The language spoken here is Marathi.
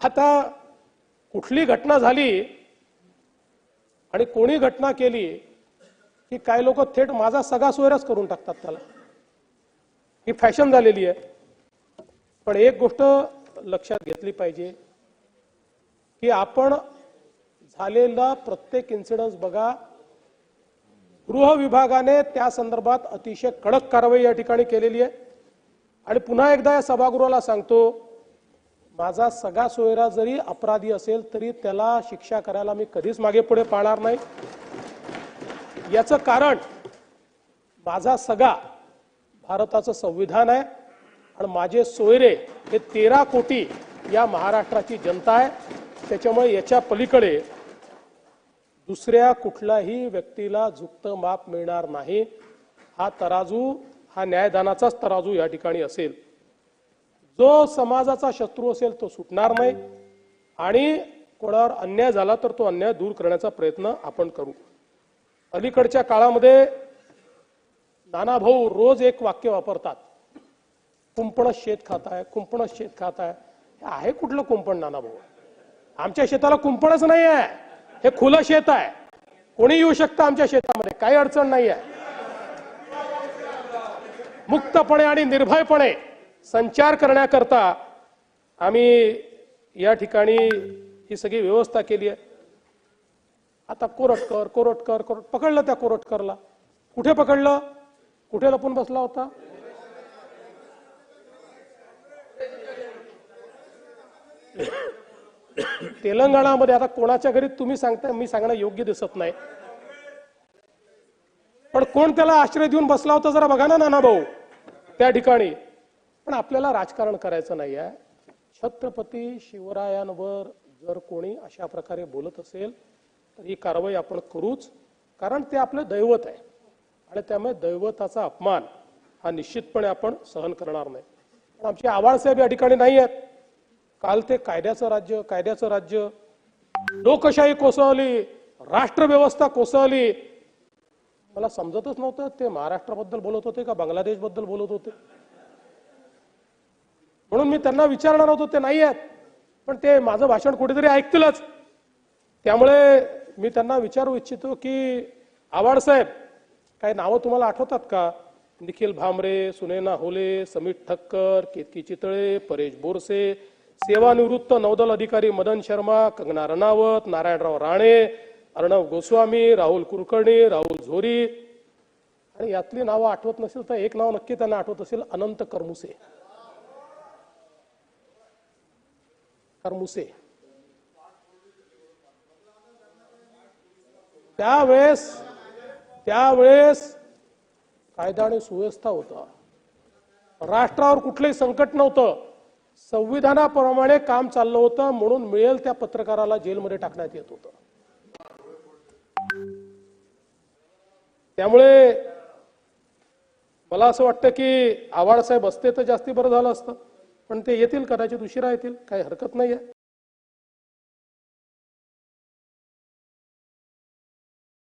आता कुठली घटना झाली आणि कोणी घटना केली की काही लोक थेट माझा सगळा सोयराच करून टाकतात त्याला. ही फॅशन झालेली आहे. पण एक गोष्ट लक्षात घेतली पाहिजे की आपण झालेला प्रत्येक इन्सिडन्स बघा गृह विभागाने त्या संदर्भात अतिशय कडक कारवाई या ठिकाणी केलेली आहे. आणि पुन्हा एकदा या सभागृहाला सांगतो माझा सगळा सोयरा जरी अपराधी असेल तरी त्याला शिक्षा करायला मी कधीच मागे पुढे पाळणार नाही. याचं कारण माझा सगळा भारताचं संविधान आहे आणि माझे सोयरे हे तेरा कोटी या महाराष्ट्राची जनता आहे. त्याच्यामुळे याच्या पलीकडे दुसऱ्या कुठल्याही व्यक्तीला झुकतं माप मिळणार नाही. हा तराजू हा न्यायदानाचाच तराजू या ठिकाणी असेल. जो समाजाचा शत्रू असेल तो सुटणार नाही आणि कोणावर अन्याय झाला तर तो अन्याय दूर करण्याचा प्रयत्न आपण करू. अलीकडच्या काळामध्ये नाना भाऊ रोज एक वाक्य वापरतात. कुंपण शेत खात आहे कुंपण शेत खात आहे हे आहे कुठलं कुंपण नाना भाऊ आमच्या शेताला कुंपणच नाही आहे हे खुलं शेत आहे. कोणी येऊ शकतं आमच्या शेतामध्ये? काही अडचण नाही आहे मुक्तपणे आणि निर्भयपणे संचार करण्याकरता आम्ही या ठिकाणी ही सगळी व्यवस्था केली आहे. आता कोरटकर कोरटकर कोरट पकडलं त्या कोरटकरला. कुठे पकडलं? कुठे लपून बसला होता? तेलंगणामध्ये आता कोणाच्या घरी तुम्ही सांगताय मी सांगणं योग्य दिसत नाही. पण कोण त्याला आश्रय देऊन बसला होता जरा बघा ना नाना भाऊ त्या ठिकाणी. पण आपल्याला राजकारण करायचं नाही आहे छत्रपती शिवरायांवर जर कोणी अशा प्रकारे बोलत असेल तर ही कारवाई आपण करूच कारण ते आपलं दैवत आहे. आणि त्यामुळे दैवताचा अपमान हा निश्चितपणे आपण सहन करणार नाही. पण आमचे आवाळसाहेब या ठिकाणी नाही आहेत. काल ते कायद्याचं राज्य कायद्याचं राज्य लोकशाही कोसळली राष्ट्रव्यवस्था कोसळली. मला समजतच नव्हतं ते महाराष्ट्राबद्दल बोलत होते का बांगलादेशबद्दल बोलत होते? मी त्यांना विचारणार होतो ते नाही आहेत. पण ते माझं भाषण कुठेतरी ऐकतीलच. त्यामुळे मी त्यांना विचारू इच्छितो की आवाडसाहेब काही नावं तुम्हाला आठवतात का? निखिल भामरे सुनेना होले समीर ठक्कर केतकी चितळे परेश बोरसे सेवानिवृत्त नौदल अधिकारी मदन शर्मा कंगना रणावत नारायणराव राणे अर्णव गोस्वामी राहुल कुलकर्णी राहुल झोरी. आणि यातली नावं आठवत नसेल तर एक नाव नक्की त्यांना आठवत असेल अनंत करमुसे. करमुसे त्यावेळेस त्यावेळेस कायदा आणि सुव्यवस्था होता. राष्ट्रावर कुठलंही संकट नव्हतं. संविधानाप्रमाणे काम चाललं होतं म्हणून मिळेल त्या पत्रकाराला जेलमध्ये टाकण्यात येत होतं. त्यामुळे मला असं वाटतं की आव्हाडसाहेब असते तर जास्ती बरं झालं असतं. पण ते येतील कदाचित उशिरा येतील काही हरकत नाही आहे